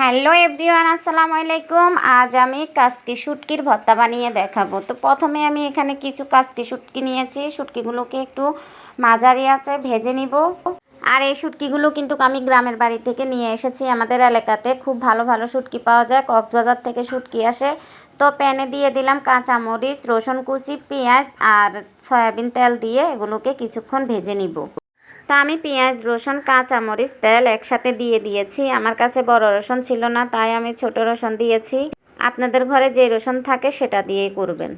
Hello everyone, আসসালামু আলাইকুম। আজ আমি কাসকি শুটকির ভর্তা বানিয়ে দেখাবো। তো প্রথমে আমি এখানে কিছু কাসকি শুটকি নিয়েছি। শুটকিগুলোকে একটু মাঝারি আছে ভেজে নিব। আর এই শুটকিগুলো কিন্তু আমি গ্রামের বাড়ি থেকে নিয়ে এসেছি। আমাদের এলাকাতে খুব ভালো ভালো শুটকি পাওয়া যায়। কক্সবাজার থেকে শুটকি আসে। তো প্যানে দিয়ে দিলাম কাঁচামরিচ, রসুন কুচি, পেঁয়াজ আর সয়াবিন তেল দিয়ে এগুলোকে কিছুক্ষণ ভেজে নিব। তা আমি পেঁয়াজ, রসুন, কাঁচামরিচ, তেল একসাথে দিয়ে দিয়েছি। আমার কাছে বড় রসুন ছিল না, তাই আমি ছোট রসুন দিয়েছি। আপনাদের ঘরে যে রসুন থাকে সেটা দিয়েই করবেন।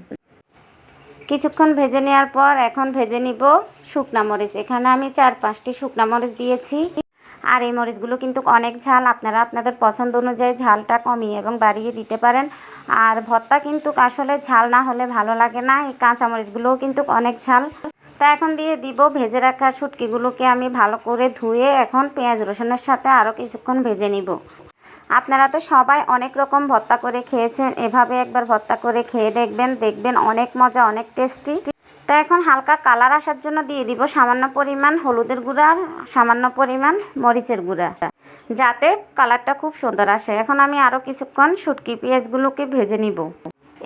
কিছুক্ষণ ভেজে নেওয়ার পর এখন ভেজে নিব শুকনা মরিচ। এখানে আমি চার পাঁচটি শুকনা মরিচ দিয়েছি। আর এই মরিচগুলো কিন্তু অনেক ঝাল। আপনারা আপনাদের পছন্দ অনুযায়ী ঝালটা কমিয়ে এবং বাড়িয়ে দিতে পারেন। আর ভর্তা কিন্তু আসলে ঝাল না হলে ভালো লাগে না। এই কাঁচা মরিচগুলোও কিন্তু অনেক ঝাল। তা এখন দিয়ে দিব ভেজে রাখা শুটকিগুলোকে আমি ভালো করে ধুয়ে এখন পেঁয়াজ রসুনের সাথে আরও কিছুক্ষণ ভেজে নিব। আপনারা তো সবাই অনেক রকম ভর্তা করে খেয়েছেন, এভাবে একবার ভর্তা করে খেয়ে দেখবেন দেখবেন অনেক মজা, অনেক টেস্টি। তা এখন হালকা কালার আসার জন্য দিয়ে দিব সামান্য পরিমাণ হলুদের গুঁড়া আর সামান্য পরিমাণ মরিচের গুঁড়া, যাতে কালারটা খুব সুন্দর আসে। এখন আমি আরও কিছুক্ষণ শুটকি পেঁয়াজগুলোকে ভেজে নিব।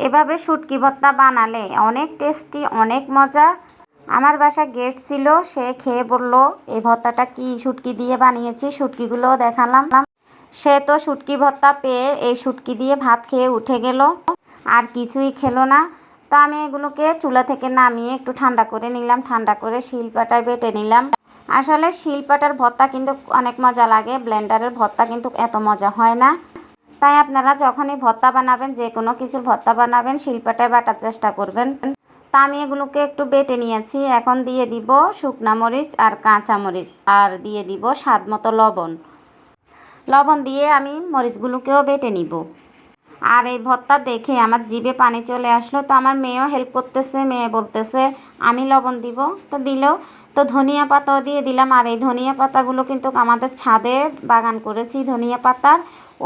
এভাবে শুটকি ভর্তা বানালে অনেক টেস্টি, অনেক মজা। আমার বাসা গেট ছিল, সে খেয়ে বলল, এই ভর্তাটা কি শুটকি দিয়ে বানিয়েছি শুটকিগুলোও দেখালাম। সে তো শুটকি ভর্তা পেয়ে এই শুটকি দিয়ে ভাত খেয়ে উঠে গেল। আর কিছুই খেলো না। তা আমি এগুলোকে চুলা থেকে নামিয়ে একটু ঠান্ডা করে নিলাম। ঠান্ডা করে শিলপাটায় বেটে নিলাম। আসলে শিলপাটার ভর্তা কিন্তু অনেক মজা লাগে। ব্লেন্ডারের ভর্তা কিন্তু এত মজা হয় না। তাই আপনারা যখনই ভর্তা বানাবেন, যে কোনো কিছুর ভর্তা বানাবেন, শিলপাটায় বাটার চেষ্টা করবেন। তা আমি এগুলোকে একটু বেটে নিয়েছি। এখন দিয়ে দিব শুকনা মরিচ আর কাঁচা মরিচ আর দিয়ে দিব স্বাদ মতো লবণ। লবণ দিয়ে আমি মরিচগুলোকেও বেটে নিব। আর এই ভর্তা দেখে আমার জিভে পানি চলে আসলো, তো আমার মেয়েও হেল্প করতেছে, মেয়ে বলতেছে, আমি লবণ দিব। তো দিলেও তো ধনিয়া পাতাও দিয়ে দিলাম, আর এই ধনিয়া পাতাগুলো কিন্তু আমাদের ছাদে বাগান করেছি, ধনিয়া পাতার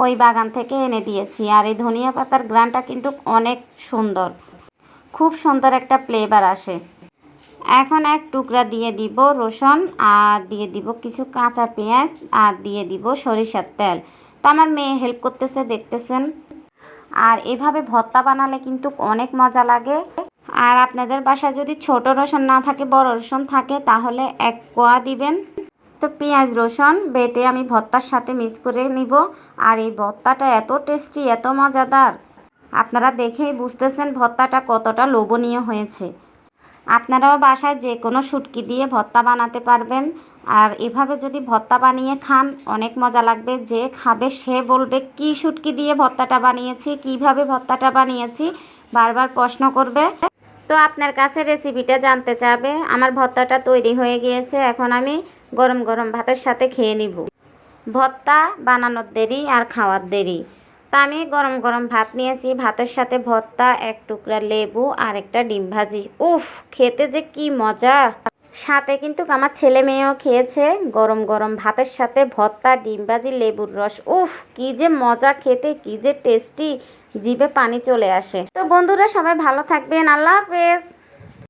ওই বাগান থেকে এনে দিয়েছি। আর এই ধনিয়া পাতার গ্রানটা কিন্তু অনেক সুন্দর। খুব সুন্দর একটা ফ্লেভার আসে। এখন এক টুকরা দিয়ে দিব রসুন আর দিয়ে দিব কিছু কাঁচা পেঁয়াজ আর দিয়ে দিব সরিষার তেল। তো আমার মেয়ে হেল্প করতেছে, দেখতেছেন। আর এভাবে ভর্তা বানালে কিন্তু অনেক মজা লাগে। আর আপনাদের বাসায় যদি ছোট রসুন না থাকে, বড় রসুন থাকে, তাহলে এক কোয়া দিবেন। তো পেঁয়াজ, রসুন বেটে আমি ভর্তার সাথে মিক্স করে নিব। আর এই ভর্তাটা এত টেস্টি এত মজাদার। আপনারা দেখেই বুঝতেছেন ভর্তাটা কতটা লোভনীয় হয়েছে। আপনারাও বাসায় যে কোনো শুটকি দিয়ে ভর্তা বানাতে পারবেন। আর এভাবে যদি ভর্তা বানিয়ে খান, অনেক মজা লাগবে যে খাবে সে বলবে, কি শুটকি দিয়ে ভর্তাটা বানিয়েছি? কীভাবে ভর্তাটা বানিয়েছি? বারবার প্রশ্ন করবে। তো আপনার কাছে রেসিপিটা জানতে চাবে, আমার ভর্তাটা তৈরি হয়ে গিয়েছে, এখন আমি গরম গরম ভাতের সাথে খেয়ে নিব। ভর্তা বানানোর দেরি আর খাওয়ার দেরি। তা আমি গরম গরম ভাত নিয়েছি। ভাতের সাথে ভর্তা, এক টুকরা লেবু আর একটা ডিম ভাজি। উফ, খেতে যে কি মজা! সাথে কিন্তু আমার ছেলে মেয়েও খেয়েছে গরম গরম ভাতের সাথে ভর্তা, ডিম ভাজি, লেবুর রস। উফ, কি যে মজা খেতে, কি যে টেস্টি! জিভে পানি চলে আসে। তো বন্ধুরা, সবাই ভালো থাকবেন। আল্লাহ হাফেজ।